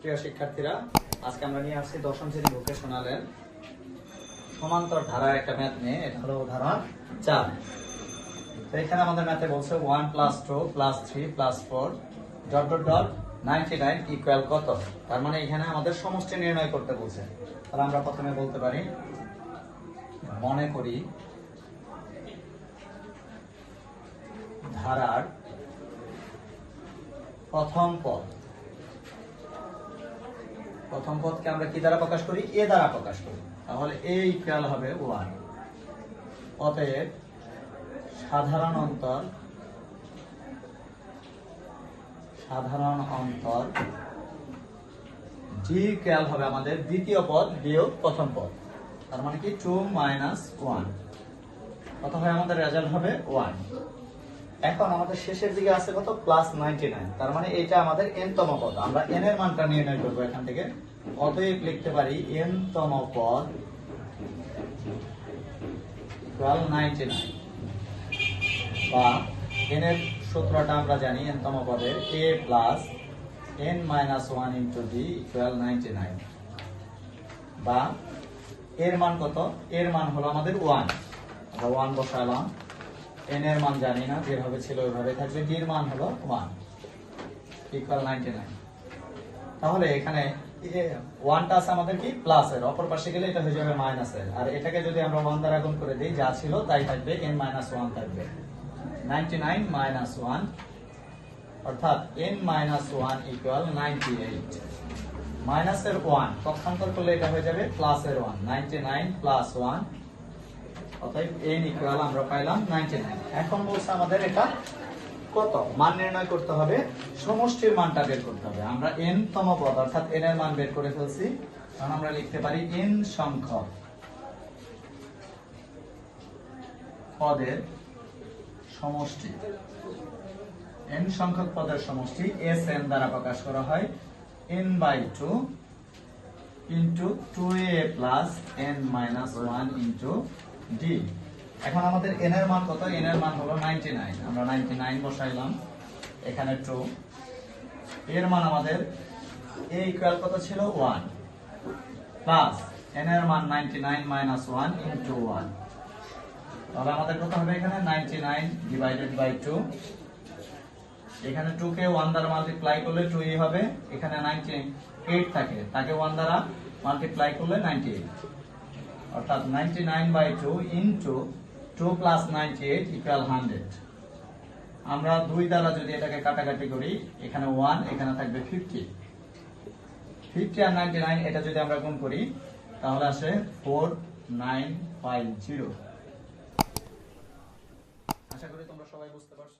প্রিয় শিক্ষার্থীরা, আজকে আমরা নিয়ে আসছি দশম শ্রেণি ভোকেশনালের সমান্তর ধারার একটা ম্যাথ নিয়ে। এটা হলো উদাহরণ চার। তো এখানে আমাদের ম্যাথে বলছে one plus two plus three plus four dot dot dot ninety nine equal কত? তার মানে এখানে আমাদের সমষ্টি নির্ণয় করতে বলছে। তাহলে আমরা প্রথমে বলতে পারি, মনে করি ধারার প্রথম পদ। প্রথম পদকে আমরা কি দ্বারা প্রকাশ করি? এ দ্বারা প্রকাশ করি। তাহলে এই ইকুয়াল হবে ওয়ান। অতএব সাধারণ অন্তর সাধারণ অন্তর, জি ইকুয়াল হবে আমাদের দ্বিতীয় পদ বিয়োগ প্রথম পদ। তার মানে কি? টু মাইনাস ওয়ান কত হয় আমাদের? রেজাল্ট হবে ওয়ান এখন আমাদের শেষের দিকে আছে কত? প্লাস নাইনটি নাইন তার মানে এটা আমাদের এন তম পদ। আমরা এন এর মানটা নির্ণয় করব এখান থেকে। অতএব লিখতে পারি এন তম পদ টুয়েলভ বা এন এর সূত্রটা আমরা জানি এন তম পদের a plus n minus one into d equal ninety nine বা এর মান কত? এর মান হলো আমাদের ওয়ান ওয়ান বসালাম। এন এর মান জানি না, যেভাবে ছিল ওইভাবে থাকবে। ডি মান হলো ওয়ান ইকুয়াল নাইনটি নাইন তাহলে এখানে ওয়ানটা আছে আমাদের কি? প্লাস এর। অপর পাশে গেলে এটা হয়ে যাবে মাইনাস এর। আর এটাকে যদি আমরা ওয়ান দ্বারা গুণ করে দিই, যা ছিল তাই থাকবে এন মাইনাস ওয়ান থাকবে। নাইনটি নাইন মাইনাস ওয়ান অর্থাৎ n minus one equal ninety eight মাইনাসের ওয়ান পক্ষান্তর করলে এটা হয়ে যাবে প্লাস এর one ninety nine plus one অতএব n ইকুয়াল আমরা পাইলাম 99 এখন বলছে আমাদের এটা কত? মান নির্ণয় করতে হবে, সমষ্টির মানটা বের করতে হবে। আমরা n তম পদ, অর্থাৎ n এর মান বের করে ফেলছি। আমরা লিখতে পারি n সংখ্যক পদের সমষ্টি। n সংখ্যক পদের সমষ্টি n দ্বারা প্রকাশ করা হয়। n by two into two a plus n minus one into d এখন আমাদের এন এর মান কত? এন এর মান হলো নাইনটি নাইন আমরা নাইনটি নাইন বসাইলাম। এখানে টু এর মান আমাদের এ ইকুয়াল কত ছিল? ওয়ান প্লাস এন এর মান ninety nine minus one into one তাহলে আমাদের কত হবে এখানে? Ninety nine divided by two এখানে টু কে ওয়ান দ্বারা মাল্টিপ্লাই করলে টু ই হবে। এখানে নাইনটি এইট থাকে। তাকে ওয়ান দ্বারা মাল্টিপ্লাই করলে নাইনটি এইট অর্থাৎ ninety nine by two into two plus ninety eight equal hundred আমরা দুই দ্বারা যদি এটাকে কাটাকাটি করি, এখানে ওয়ান এখানে থাকবে ফিফটি ফিফটি আর নাইনটি নাইন এটা যদি আমরা গুণ করি, তাহলে আসে ফোর নাইন ফাইভ জিরো আশা করি তোমরা সবাই বুঝতে পারছ।